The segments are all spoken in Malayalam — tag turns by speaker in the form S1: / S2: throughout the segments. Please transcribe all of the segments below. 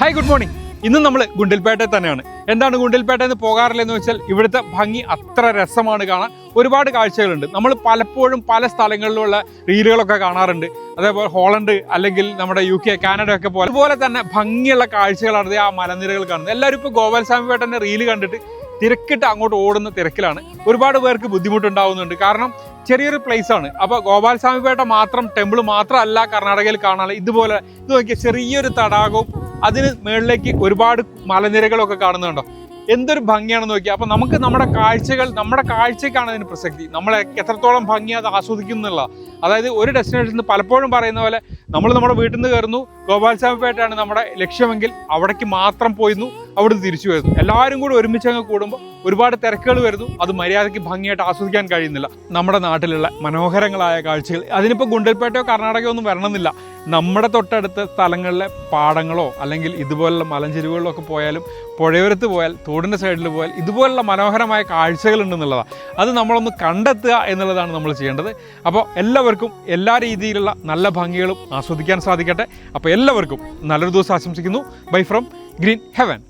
S1: ഹായ് ഗുഡ് മോർണിംഗ് ഇന്ന് നമ്മൾ ഗുണ്ടിൽപേട്ടയിൽ തന്നെയാണ്. എന്താണ് ഗുണ്ടിൽപേട്ട എന്ന് പോകാറില്ലെന്ന് വെച്ചാൽ ഇവിടുത്തെ ഭംഗി അത്ര രസമാണ് കാണാൻ. ഒരുപാട് കാഴ്ചകളുണ്ട്. നമ്മൾ പലപ്പോഴും പല സ്ഥലങ്ങളിലുള്ള റീലുകളൊക്കെ കാണാറുണ്ട്. അതേപോലെ ഹോളണ്ട് അല്ലെങ്കിൽ നമ്മുടെ യു കെ കാനഡ ഒക്കെ പോലെ. അതുപോലെ തന്നെ ഭംഗിയുള്ള കാഴ്ചകളാണ് ആ മലനിരകൾ കാണുന്നത്. എല്ലാവരും ഇപ്പോൾ ഗോപാൽസ്വാമി പേട്ടന്റെ റീൽ കണ്ടിട്ട് തിരക്കിട്ട് അങ്ങോട്ട് ഓടുന്ന തിരക്കിലാണ്. ഒരുപാട് പേർക്ക് ബുദ്ധിമുട്ടുണ്ടാവുന്നുണ്ട്. കാരണം ചെറിയൊരു പ്ലേസ് ആണ്. അപ്പോൾ ഗോപാൽസ്വാമിപേട്ട മാത്രം ടെമ്പിൾ മാത്രമല്ല കർണാടകയിൽ കാണാനുള്ള ഇതുപോലെ ഇത് നോക്കിയ ചെറിയൊരു തടാകവും അതിന് മുകളിലേക്ക് ഒരുപാട് മലനിരകളൊക്കെ കാണുന്നുണ്ടോ? എന്തൊരു ഭംഗിയാണെന്ന് നോക്കിയാൽ അപ്പം നമുക്ക് നമ്മുടെ കാഴ്ചകൾ നമ്മുടെ കാഴ്ചയ്ക്കാണ് അതിന് പ്രസക്തി. നമ്മളെ എത്രത്തോളം ഭംഗി അത് ആസ്വദിക്കുന്നുള്ള അതായത് ഒരു ഡെസ്റ്റിനേഷനിൽ പലപ്പോഴും പറയുന്ന പോലെ നമ്മൾ നമ്മുടെ വീട്ടിൽ നിന്ന് കയറുന്നു. ഗോപാൽസ്വാമിപ്പേട്ടാണ് നമ്മുടെ ലക്ഷ്യമെങ്കിൽ അവിടേക്ക് മാത്രം പോയിരുന്നു അവിടുന്ന് തിരിച്ചു വരുന്നു. എല്ലാവരും കൂടി ഒരുമിച്ച് അങ്ങ് കൂടുമ്പോൾ ഒരുപാട് തിരക്കുകൾ വരുന്നു. അത് മര്യാദയ്ക്ക് ഭംഗിയായിട്ട് ആസ്വദിക്കാൻ കഴിയുന്നില്ല. നമ്മുടെ നാട്ടിലുള്ള മനോഹരങ്ങളായ കാഴ്ചകൾ. അതിനിപ്പോൾ ഗുണ്ടൽപേട്ടയോ കർണാടകയോ ഒന്നും വരണമെന്നില്ല. നമ്മുടെ തൊട്ടടുത്ത സ്ഥലങ്ങളിലെ പാടങ്ങളോ അല്ലെങ്കിൽ ഇതുപോലുള്ള മലഞ്ചെരുവുകളിലോ ഒക്കെ പോയാലും പുഴയോരത്ത് പോയാൽ തോടിന്റെ സൈഡിൽ പോയാൽ ഇതുപോലുള്ള മനോഹരമായ കാഴ്ചകളുണ്ടെന്നുള്ളതാണ് അത് നമ്മളൊന്ന് കണ്ടെത്തുക എന്നുള്ളതാണ് നമ്മൾ ചെയ്യേണ്ടത്. അപ്പോൾ എല്ലാവർക്കും എല്ലാ രീതിയിലുള്ള നല്ല ഭംഗികളും ആസ്വദിക്കാൻ സാധിക്കട്ടെ. അപ്പോൾ എല്ലാവർക്കും നല്ലൊരു ദിവസം ആശംസിക്കുന്നു. ബൈ ഫ്രം ഗ്രീൻ ഹെവൻ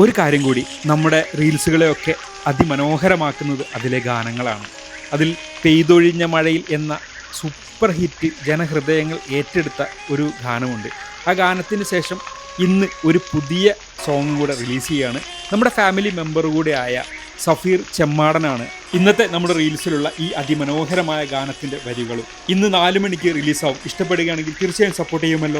S1: ഒരു കാര്യം കൂടി നമ്മുടെ റീൽസുകളെയൊക്കെ അതിമനോഹരമാക്കുന്നത് അതിലെ ഗാനങ്ങളാണ്. അതിൽ പെയ്തൊഴിഞ്ഞ മഴയിൽ എന്ന സൂപ്പർ ഹിറ്റ് ജനഹൃദയങ്ങൾ ഏറ്റെടുത്ത ഒരു ഗാനമുണ്ട്. ആ ഗാനത്തിന് ശേഷം ഇന്ന് ഒരു പുതിയ സോങ് കൂടെ റിലീസ് ചെയ്യുകയാണ് നമ്മുടെ ഫാമിലി മെമ്പർ കൂടെ ആയ സഫീർ ചെമ്മാടനാണ്. ഇന്നത്തെ നമ്മുടെ റീൽസിലുള്ള ഈ അതിമനോഹരമായ ഗാനത്തിന്റെ വരികളും ഇന്ന് നാല് മണിക്ക് റിലീസാവും ഇഷ്ടപ്പെടുകയാണെങ്കിൽ തീർച്ചയായും സപ്പോർട്ട് ചെയ്യുമല്ലോ.